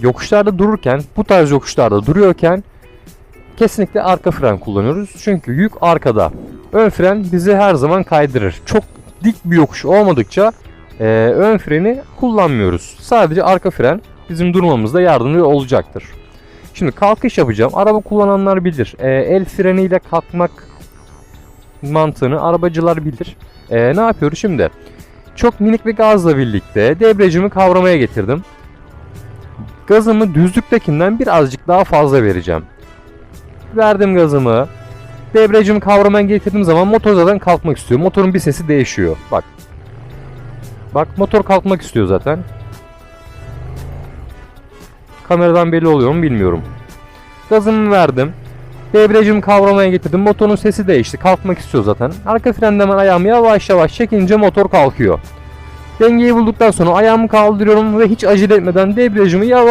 yokuşlarda dururken, bu tarz yokuşlarda duruyorken kesinlikle arka fren kullanıyoruz. Çünkü yük arkada. Ön fren bizi her zaman kaydırır. Çok dik bir yokuş olmadıkça e, ön freni kullanmıyoruz. Sadece arka fren bizim durmamızda yardımcı olacaktır. Şimdi kalkış yapacağım. Araba kullananlar bilir. E, el freniyle kalkmak mantığını arabacılar bilir. E, ne yapıyoruz şimdi? Çok minik bir gazla birlikte debriyajımı kavramaya getirdim. Gazımı düzlüktekinden birazcık daha fazla vereceğim. Verdim gazımı. Debriyajımı kavramaya getirdiğim zaman motor zaten kalkmak istiyor. Motorun bir sesi değişiyor. Bak. Bak motor kalkmak istiyor zaten. Kameradan belli oluyor mu bilmiyorum. Gazımı verdim. Debriyajımı kavramaya getirdim. Motorun sesi değişti. Kalkmak istiyor zaten. Arka frenden ayağımı yavaş yavaş çekince motor kalkıyor. Dengeyi bulduktan sonra ayağımı kaldırıyorum ve hiç acele etmeden debriyajımı yavaş